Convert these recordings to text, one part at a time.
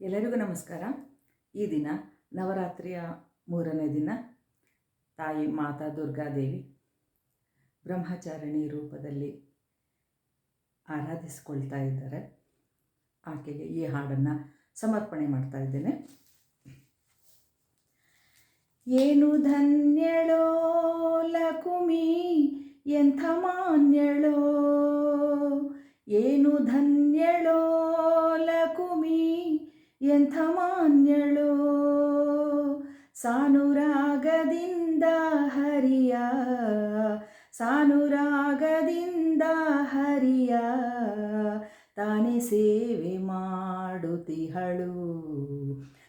ಎಲ್ಲರಿಗೂ ನಮಸ್ಕಾರ. ಈ ದಿನ ನವರಾತ್ರಿಯ ಮೂರನೇ ದಿನ, ತಾಯಿ ಮಾತಾ ದುರ್ಗಾದೇವಿ ಬ್ರಹ್ಮಚಾರಿಣಿ ರೂಪದಲ್ಲಿ ಆರಾಧಿಸಿಕೊಳ್ತಾ ಇದ್ದಾರೆ. ಆಕೆಗೆ ಈ ಹಾಡನ್ನು ಸಮರ್ಪಣೆ ಮಾಡ್ತಾ ಇದ್ದೇನೆ. ಏನು ಧನ್ಯಳೋ ಲಕುಮಿ, ಎಂಥ ಮಾನ್ಯಳೋ? ಏನು ಧನ್ಯಳೋ ಲಕುಮಿ ಎಂಥ ಮಾನ್ಯಳೋ? ಸಾನುರಾಗದಿಂದ ಹರಿಯ ಸಾನುರಾಗದಿಂದ ಹರಿಯ, ತಾನೇ ಸೇವೆ ಮಾಡುತ್ತಿಹಳು.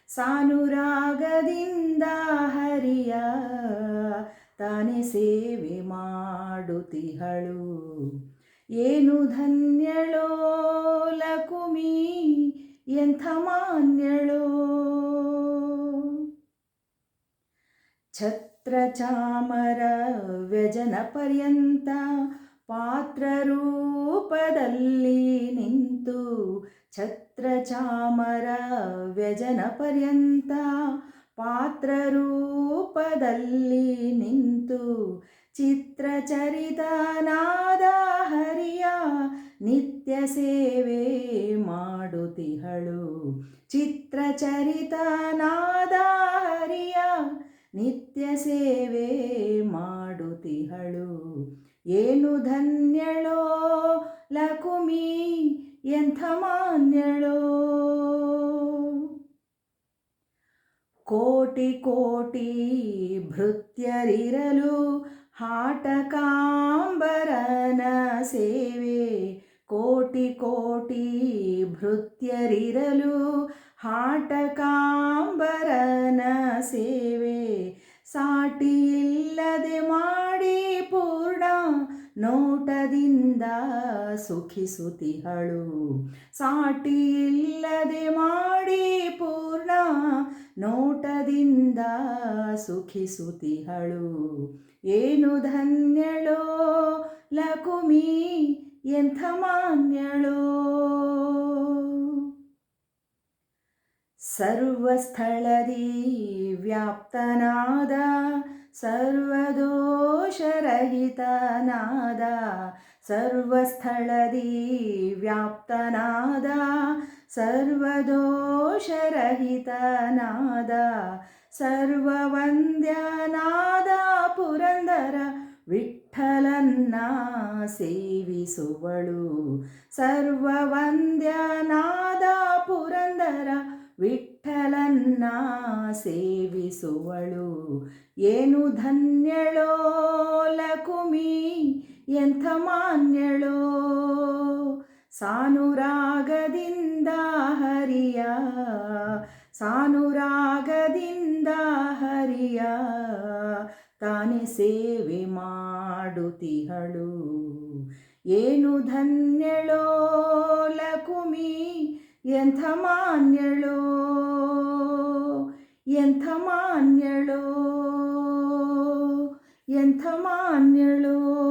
ಸಾನುರಾಗದಿಂದ ಹರಿಯ, ತಾನೇ ಸೇವೆ ಮಾಡುತ್ತಿಹಳು. ಏನು ಧನ್ಯಳೋ ಲಕುಮಿ ಎಂಥ ಮಾನ್ಯಳು? ಛತ್ರ ಚಾಮರ ವ್ಯಜನ ಪರ್ಯಂತ ಪಾತ್ರರೂಪದಲ್ಲಿ ನಿಂತು ಛತ್ರಚಾಮರ ವ್ಯಜನ ಪರ್ಯಂತ ಪಾತ್ರರೂಪದಲ್ಲಿ ನಿಂತು ಚಿತ್ರಚರಿತನಾದ ಹರಿಯ ನಿತ್ಯ ಸೇವೆ ಮಾಡುತ್ತಿಹಳು ಚಿತ್ರಚರಿತನಾದ ಹರಿಯ ನಿತ್ಯ ಸೇವೆ ಮಾಡುತ್ತಿಹಳು ಏನು ಧನ್ಯಳೋ ಲಕುಮಿ, ಎಂಥ ಮಾನ್ಯಳೋ. ಕೋಟಿ ಕೋಟಿ ಭೃತ್ಯರಿರಲು ಹಾಟಕಾಂಬರನ ಸೇವೆ. ಕೋಟಿ ಕೋಟಿ ಭೃತ್ಯರಿರಲು ಹಾಟಕಾಂಬರನ ಸೇವೆ. ಸಾಟಿ ಇಲ್ಲದೆ ಮಾಡಿ ಪೂರ್ಣ ನೋಟದಿಂದ ಸುಖಿಸುತಿಹಳು ಸಾಟಿ ಇಲ್ಲದೆ ಮಾಡಿ ಪೂರ್ಣ ನೋಟದಿಂದ ಸುಖಿಸುತಿಹಳು ಏನು ಧನ್ಯಳೋ ಲಕುಮಿ ಎಂಥ ಮಾನ್ಯಳು? ಸರ್ವಸ್ಥಳದಿ ವ್ಯಾಪ್ತನಾದ ಸರ್ವದೋಷರಹಿತನಾದ ಸರ್ವಸ್ಥಳದಿ ವ್ಯಾಪ್ತನಾದ ಸರ್ವದೋಷರಹಿತನಾದ ಸರ್ವವಂದ್ಯನಾದ ಪುರಂದರ ವಿಠಲನ್ನ ಸೇವಿಸುವಳು ಸರ್ವವಂದ್ಯನಾದ ಪುರಂದರ ವಿಠಲನ್ನ ಸೇವಿಸುವಳು ಏನು ಧನ್ಯಳೋ ಲಕುಮಿ ಎಂಥ ಮಾನ್ಯಳೋ. ಸಾನುರಾಗದಿಂದ ಹರಿಯ ಸಾನುರಾಗದಿಂದ ಹರಿಯ. ತಾನೇ ಸೇವೆ ಮಾಡುತ್ತಿಹಳು. ಏನು ಧನ್ಯಳೋ ಲಕುಮಿ ಎಂಥ ಮಾನ್ಯಳೋ ಎಂಥ ಮಾನ್ಯಳೋ ಎಂಥ ಮಾನ್ಯಳೋ.